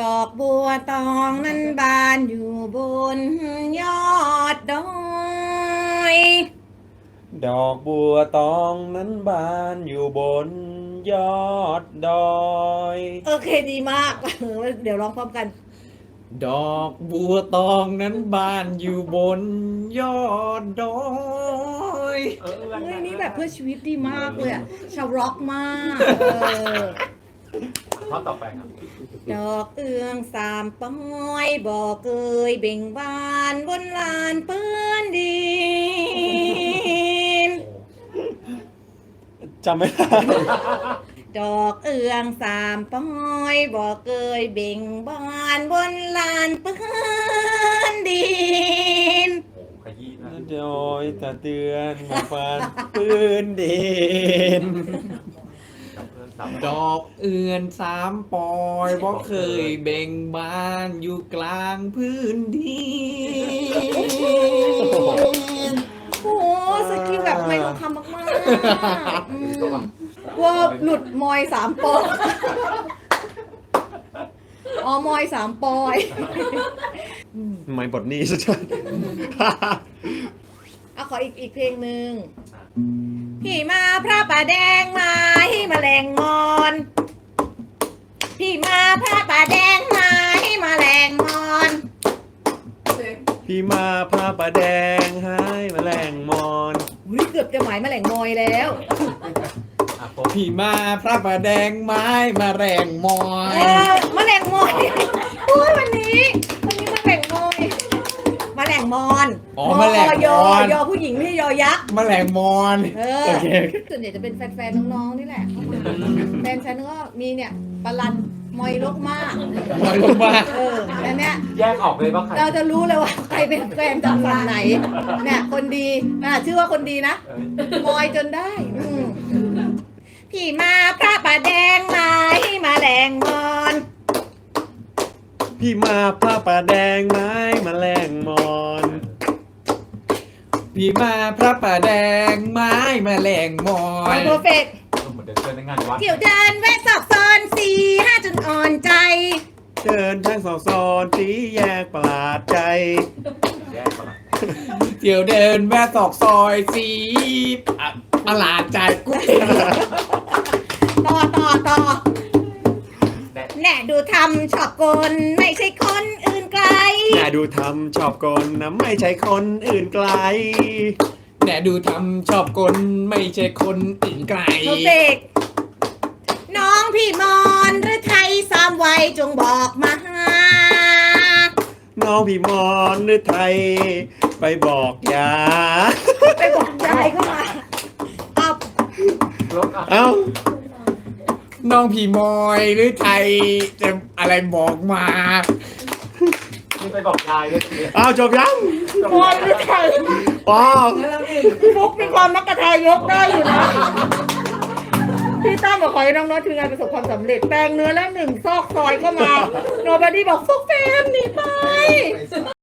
ดอกบัวตองนั้นบานอยู่บนยอดดอยดอกบัวตองนั้นบานอยู่บนยอดดอย โอเคดีมาก เดี๋ยวร้องพร้อมกัน ดอกบัวตองนั้นบานอยู่บนยอดดอยเฮ้ยนี่แบบเพื่อชีวิตดีมากเลยอะชาวร็อกมากเออ ท่อนต่อไปครับ ดอกเอื้องสามป้อยบอกเกยเบ่งบานบนลานเปื้อนดิน จำไม่ได้ดอกเอื้องสามป้อยบอกเกยเบ่งบานบนลานเปื้อนดิน โอ้ขยี้นะโดยตะเตือนมาฟันปืนเด่น ดอกเอือนสามปอยบอกเคยเบ่งบานอยู่กลางพื้นดินโอ้โหสกิลแบบไม่ทองคำมากๆอืมว่าหลุดมอยสามปอยอ๋อมอยสามปอย ไม่บทนี้ชัดเอาขออีกอีกเพลงหนึ่ง พี่มาพระป่าแดงมาให้มาแรงมอน พี่มาพระป่าแดงมาให้มาแรงมอนๆพี่มาพาปลาแดงให้แมลงมอนอุ๊ยเกือบจะหมายมาแหล่งมอยแล้ว อะโป๊ะพี่มาพระประแดงไม้มาแรงมอเอยอมาแหล่งมอยโอ้ยวันนี้ อนอ๋อมาแรงยมออนยอผู้หญิงไม่ใช่ยอยักษ์มาแรงมอนเออโอเคส่วนใหญ่จะเป็นแฟนๆน้องๆนี่แหละเข้ามาแฟนฉันก็มีเนี่ยปลาลันมอยลกมากมอยลงมาเออแล้วเนี่ยแยกออกเลยว่าใครเราจะรู้เลยว่าใครเป็นแฟนจากฝั่งไหนเนี่ยคนดีอะชื่อว่าคนดีนะ เออมอยจนได้อืมพี่มาพระป่าแดงมาให้มาแรงมอนพี่มาพาปลาแดงไม้แมลงมอน พี่มาพระประแดงไม้มาแรงมอมอยยเพอร์เฟกเหมือนเดินเชิญในงานวัดเที่ยวเดินแวะสอบซอนสี่ห้าจนอ่อนใจเชิญทั้งสองซอนสีแยกประหลาดใจ แยกก่อนนะเที่ยวเดินแวะตอกซอยสีอะประหลาดใจกูเองต่อต่อต่อแดดแน่ดูทำชอบกลไม่ใช่คนอื่ นไกลน่าดูทำชอบกลนะไม่ใช่คนอื่นไกล แหน่ดูทำชอบกลไม่ใช่คนอื่นไกลเพอร์เฟกน้องพี่มอนหรือไทยสามวัยจงบอกมาน้องพี่มอนหรือไทย ไปบอกยา ไปบอกยายเข้ามาเอารถอะเอ้า น้องพี่มอยหรือไทยจะอะไรบอกมา นี่ไปบอกยายเลยทีเดียวเอ้าจบยังมอนหรือไทยอ๋อพี่ฟุกมีความมักกะทายกได้อยู่นะพี่ตั้มบอกขอให้น้องน็อตทีมงานประสบความสำเร็จแปลงเนื้อแล้วหนึ่งซอกซอยเข้ามา โนบอดี้บอกฟุกแฟมหนีไป